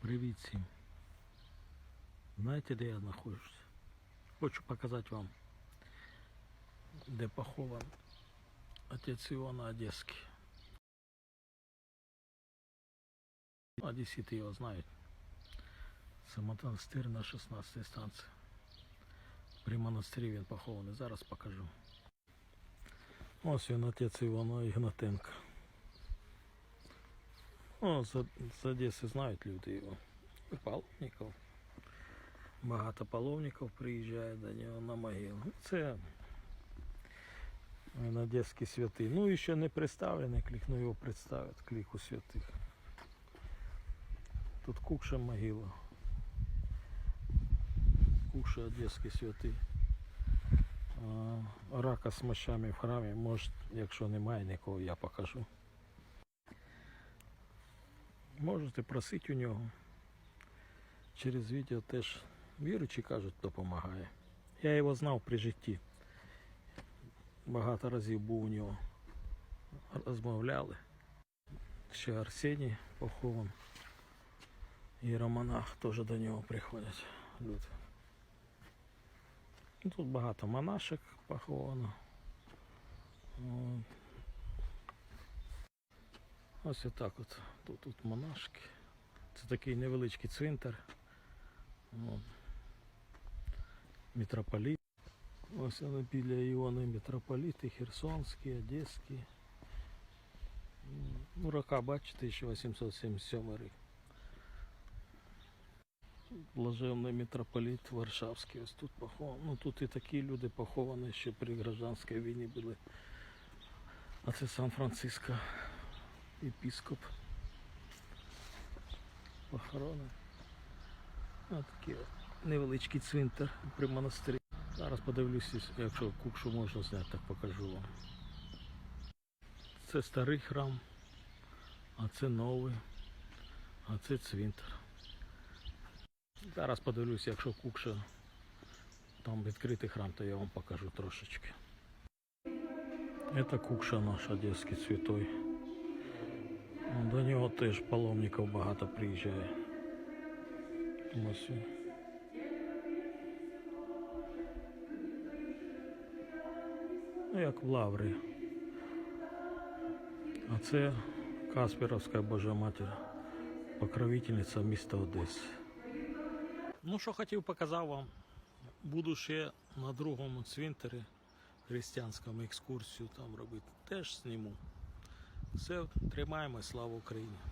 Привіт всім. Знаєте, де я знаходжусь? Хочу показати вам, де похован отець Івана Одеський. Одесіти його знають. Це монастир на 16 станції. При монастирі він похований. Зараз покажу. Ось він отець Івана Ігнатенка. О, з, з Одеси знають люди його. І паломників. Багато паломників приїжджає до нього на могилу. Це він Одеський святий. Ну і ще не представлений клік, ну його представлять кліку святих. Тут Кукша могила. Кукша Одеський святий. Рака з мощами в храмі, може, якщо немає нікого, я покажу. Можете просити у нього. Через відео теж віруючі кажуть, допомагає. Я його знав при житті. Багато разів був у нього. Розмовляли. Ще Арсеній похован. І Романах теж до нього приходять люди. Тут багато монашек поховано. Ось отак от. Тут, тут монашки. Це такий невеличкий цвинтар. От. Митрополіт. Ось вони біля Іони митрополіти, Херсонський, Одеський. М, Ну, рока, бачите, 1877 рік. Блаженний митрополіт Варшавський ось тут похований. Ну тут і такі люди поховані, що при гражданській війні були. А це Сан-Франциско, епіскоп. Похорони. Ось такий невеличкий цвинтар при монастирі. Зараз подивлюся, якщо кукшу можна зняти, так покажу вам. Це старий храм, а це новий, а це цвинтар. Зараз подивлюся, якщо кукша там відкритий храм, то я вам покажу трошечки. Це кукша наш одеський святой. До нього теж паломників багато приїжджає. Ось. Ну, як в Лаврі. А це Касперовська Божа Матір, покровительниця міста Одеси. Ну, що хотів, показав вам. Буду ще на другому цвинтарі християнському екскурсію там робити. Теж зніму. Все, тримаємо, слава Україні!